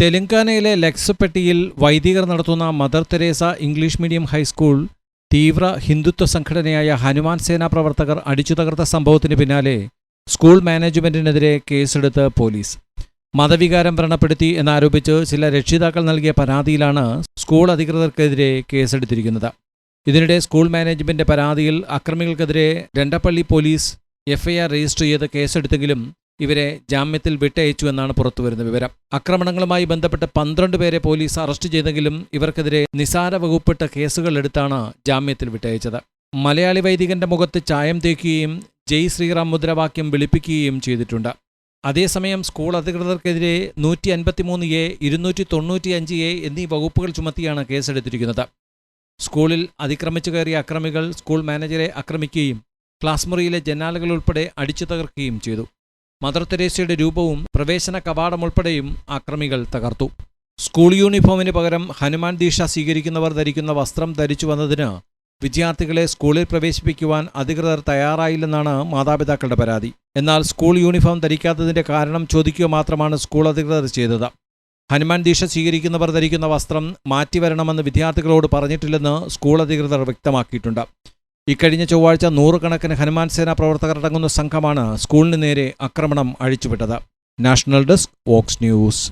തെലങ്കാനയിലെ ലക്സപ്പെട്ടിയിൽ വൈദികർ നടത്തുന്ന Mother Teresa English medium high school തീവ്ര ഹിന്ദുത്വ സംഘടനയായ ഹനുമാൻ സേനാ പ്രവർത്തകർ അടിച്ചു തകർത്ത സംഭവത്തിന് പിന്നാലെ സ്കൂൾ മാനേജ്മെന്റിനെതിരെ കേസെടുത്ത് പോലീസ്. മതവികാരം വ്രണപ്പെടുത്തി എന്നാരോപിച്ച് ചില രക്ഷിതാക്കൾ നൽകിയ പരാതിയിലാണ് സ്കൂൾ അധികൃതർക്കെതിരെ കേസെടുത്തിരിക്കുന്നത്. ഇതിനിടെ സ്കൂൾ മാനേജ്മെന്റ് പരാതിയിൽ അക്രമികൾക്കെതിരെ രണ്ടപ്പള്ളി പോലീസ് എഫ്ഐആർ രജിസ്റ്റർ ചെയ്ത് കേസെടുത്തെങ്കിലും ഇവരെ ജാമ്യത്തിൽ വിട്ടയച്ചു വിട്ടയച്ചുവെന്നാണ് പുറത്തുവരുന്ന വിവരം. ആക്രമണങ്ങളുമായി ബന്ധപ്പെട്ട് പന്ത്രണ്ട് പേരെ പോലീസ് അറസ്റ്റ് ചെയ്തെങ്കിലും ഇവർക്കെതിരെ നിസാര വകുപ്പിട്ട കേസുകൾ എടുത്താണ് ജാമ്യത്തിൽ വിട്ടയച്ചത്. മലയാളി വൈദികന്റെ മുഖത്ത് ചായം തേക്കുകയും ജയ് ശ്രീറാം മുദ്രാവാക്യം വിളിപ്പിക്കുകയും ചെയ്തിട്ടുണ്ട്. അതേസമയം സ്കൂൾ അധികൃതർക്കെതിരെ നൂറ്റി അൻപത്തിമൂന്ന് എ ഇരുന്നൂറ്റി തൊണ്ണൂറ്റി അഞ്ച് എ എന്നീ വകുപ്പുകൾ ചുമത്തിയാണ് കേസെടുത്തിരിക്കുന്നത്. സ്കൂളിൽ അതിക്രമിച്ചു കയറിയ അക്രമികൾ സ്കൂൾ മാനേജരെ ആക്രമിക്കുകയും ക്ലാസ് മുറിയിലെ ജനാലകൾ ഉൾപ്പെടെ അടിച്ചു തകർക്കുകയും ചെയ്തു. മദർ തെരേസയുടെ രൂപവും പ്രവേശന കവാടം ഉൾപ്പെടെയും ആക്രമികൾ തകർത്തു. സ്കൂൾ യൂണിഫോമിന് പകരം ഹനുമാൻ ദീക്ഷ സ്വീകരിക്കുന്നവർ ധരിക്കുന്ന വസ്ത്രം ധരിച്ചു വന്നതിന് വിദ്യാർത്ഥികളെ സ്കൂളിൽ പ്രവേശിപ്പിക്കുവാൻ അധികൃതർ തയ്യാറായില്ലെന്നാണ് മാതാപിതാക്കളുടെ പരാതി. എന്നാൽ സ്കൂൾ യൂണിഫോം ധരിക്കാത്തതിന്റെ കാരണം ചോദിക്കുക മാത്രമാണ് സ്കൂൾ അധികൃതർ ചെയ്തത്. ഹനുമാൻ ദീക്ഷ സ്വീകരിക്കുന്നവർ ധരിക്കുന്ന വസ്ത്രം മാറ്റിവരണമെന്ന് വിദ്യാർത്ഥികളോട് പറഞ്ഞിട്ടില്ലെന്ന് സ്കൂൾ അധികൃതർ വ്യക്തമാക്കിയിട്ടുണ്ട്. ഇക്കഴിഞ്ഞ ചൊവ്വാഴ്ച നൂറുകണക്കിന് ഹനുമാൻ സേന പ്രവർത്തകർ അടങ്ങുന്ന സംഘമാണ് സ്കൂളിന് നേരെ ആക്രമണം അഴിച്ചുവിട്ടത്. National desk Vox news.